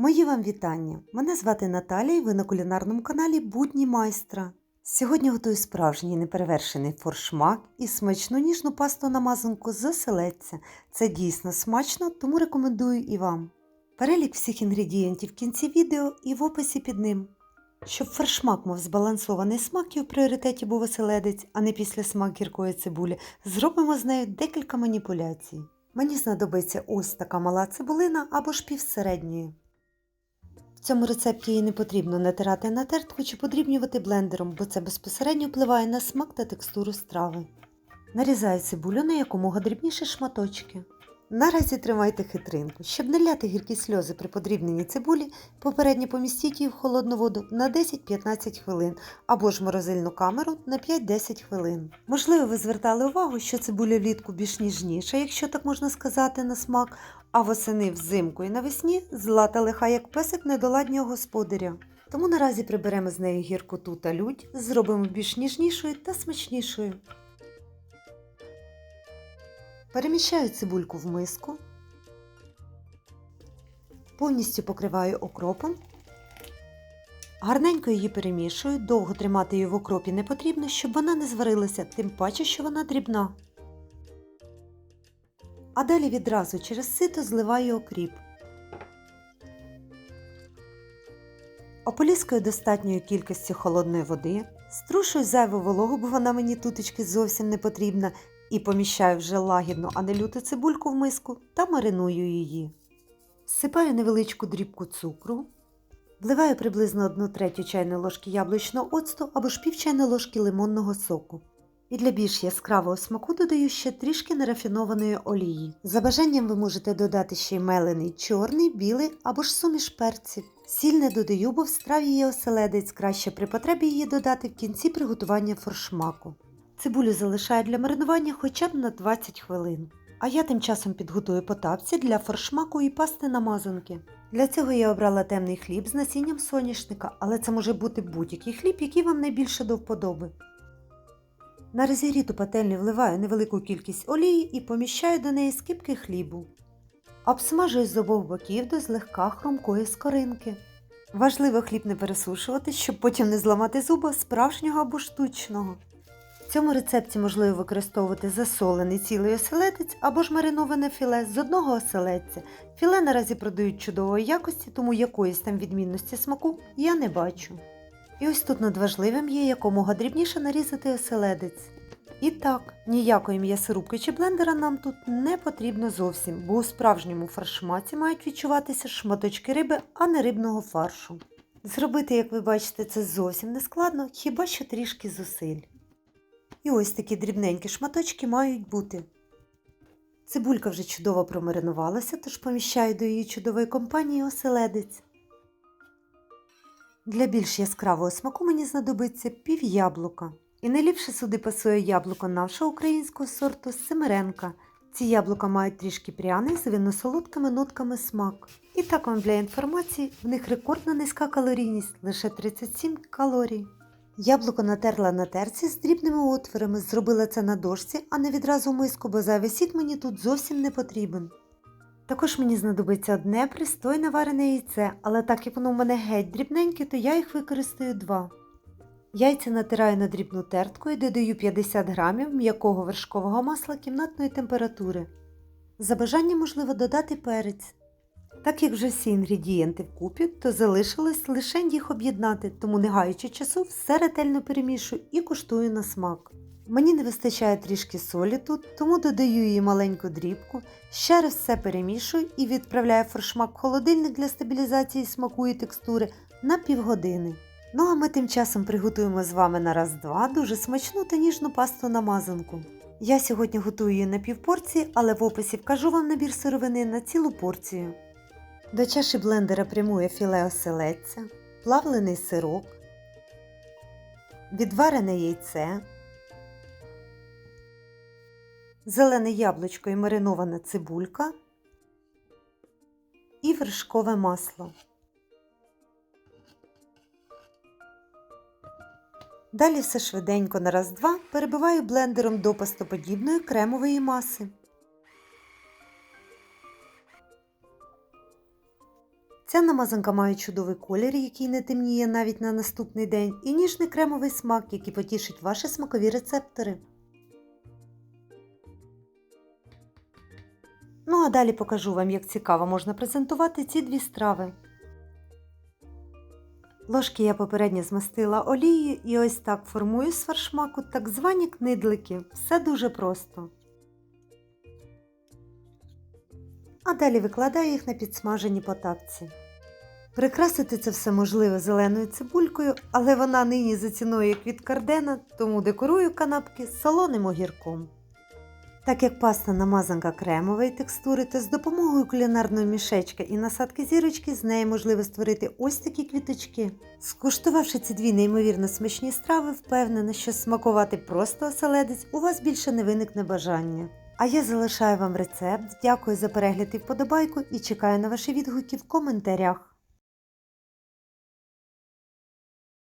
Мої вам вітання! Мене звати Наталія і ви на кулінарному каналі Будні майстра. Сьогодні готую справжній неперевершений форшмак і смачну ніжну пасту на мазанку з оселедця. Це дійсно смачно, тому рекомендую і вам. Перелік всіх інгредієнтів в кінці відео і в описі під ним. Щоб форшмак мав збалансований смак і в пріоритеті був оселедець, а не після смак гіркої цибулі, зробимо з нею декілька маніпуляцій. Мені знадобиться ось така мала цибулина або ж півсередньої. Цьому рецепті її не потрібно натирати на тертку чи подрібнювати блендером, бо це безпосередньо впливає на смак та текстуру страви. Нарізаю цибулю на якомога дрібніші шматочки. Наразі тримайте хитринку. Щоб не ляти гіркі сльози при подрібненні цибулі, попередньо помістіть її в холодну воду на 10-15 хвилин або ж морозильну камеру на 5-10 хвилин. Можливо, ви звертали увагу, що цибуля влітку більш ніжніша, якщо так можна сказати, на смак, а восени взимку і навесні зла та лиха, як песик недоладнього господаря. Тому наразі приберемо з неї гіркоту та лють, зробимо більш ніжнішою та смачнішою. Переміщаю цибульку в миску, повністю покриваю окропом. Гарненько її перемішую, довго тримати її в окропі не потрібно, щоб вона не зварилася, тим паче, що вона дрібна. А далі відразу через сито зливаю окріп. Ополіскую достатньою кількістю холодної води, струшую зайву вологу, бо вона мені тутечки зовсім не потрібна, і поміщаю вже лагідну, а не люту цибульку в миску та мариную її. Всипаю невеличку дрібку цукру, вливаю приблизно 1 третю чайної ложки яблучного оцту або ж пів чайної ложки лимонного соку. І для більш яскравого смаку додаю ще трішки нерафінованої олії. За бажанням ви можете додати ще й мелений чорний, білий або ж суміш перців. Сіль не додаю, бо в страві є оселедець, краще при потребі її додати в кінці приготування форшмаку. Цибулю залишаю для маринування хоча б на 20 хвилин. А я тим часом підготую потапці для форшмаку і пасти на мазанки. Для цього я обрала темний хліб з насінням соняшника, але це може бути будь-який хліб, який вам найбільше до вподоби. На розігріту пательню вливаю невелику кількість олії і поміщаю до неї скипки хлібу. Обсмажую з обох боків до злегка хрумкої скоринки. Важливо хліб не пересушувати, щоб потім не зламати зуба справжнього або штучного. В цьому рецепті можливо використовувати засолений цілий оселедець або ж мариноване філе з одного оселедця. Філе наразі продають чудової якості, тому якоїсь там відмінності смаку я не бачу. І ось тут надважливим є якомога дрібніше нарізати оселедець. І так, ніякої м'ясорубки чи блендера нам тут не потрібно зовсім, бо у справжньому фаршмаці мають відчуватися шматочки риби, а не рибного фаршу. Зробити, як ви бачите, це зовсім не складно, хіба що трішки зусиль. І ось такі дрібненькі шматочки мають бути. Цибулька вже чудово промаринувалася, тож поміщаю до її чудової компанії оселедець. Для більш яскравого смаку мені знадобиться пів яблука. І найліпше сюди пасує яблуко нашого українського сорту Семеренка. Ці яблука мають трішки пряний з винно-солодкими нотками смак. І так вам для інформації, в них рекордно низька калорійність лише 37 калорій. Яблуко натерла на терці з дрібними отворами, зробила це на дошці, а не відразу миску, бо зайвий мені тут зовсім не потрібен. Також мені знадобиться одне пристойне варене яйце, але так як воно в мене геть дрібненьке, то я їх використаю два. Яйця натираю на дрібну тертку і додаю 50 грамів м'якого вершкового масла кімнатної температури. За бажанням можливо додати перець. Так як вже всі інгредієнти вкупі, то залишилось лише їх об'єднати, тому не гаючи часу, все ретельно перемішую і куштую на смак. Мені не вистачає трішки солі тут, тому додаю її маленьку дрібку, ще раз все перемішую і відправляю форшмак в холодильник для стабілізації смаку і текстури на півгодини. Ну а ми тим часом приготуємо з вами на раз-два дуже смачну та ніжну пасту на мазанку. Я сьогодні готую її на півпорції, але в описі вкажу вам набір сировини на цілу порцію. До чаші блендера прямує філе оселедця, плавлений сирок, відварене яйце, зелене яблучко і маринована цибулька і вершкове масло. Далі все швиденько на раз-два перебиваю блендером до пастоподібної кремової маси. Ця намазанка має чудовий колір, який не темніє навіть на наступний день, і ніжний кремовий смак, який потішить ваші смакові рецептори. Ну а далі покажу вам, як цікаво можна презентувати ці дві страви. Ложки я попередньо змастила олією і ось так формую з фаршмаку так звані книдлики. Все дуже просто. А далі викладаю їх на підсмажені по тапці. Прикрасити це все можливо зеленою цибулькою, але вона нині за ціною як від кардена, тому декорую канапки солоним огірком. Так як паста намазанка кремової текстури, то з допомогою кулінарної мішечки і насадки зірочки з неї можливо створити ось такі квіточки. Скуштувавши ці дві неймовірно смачні страви, впевнена, що смакувати просто оселедець у вас більше не виникне бажання. А я залишаю вам рецепт, дякую за перегляд і вподобайку і чекаю на ваші відгуки в коментарях.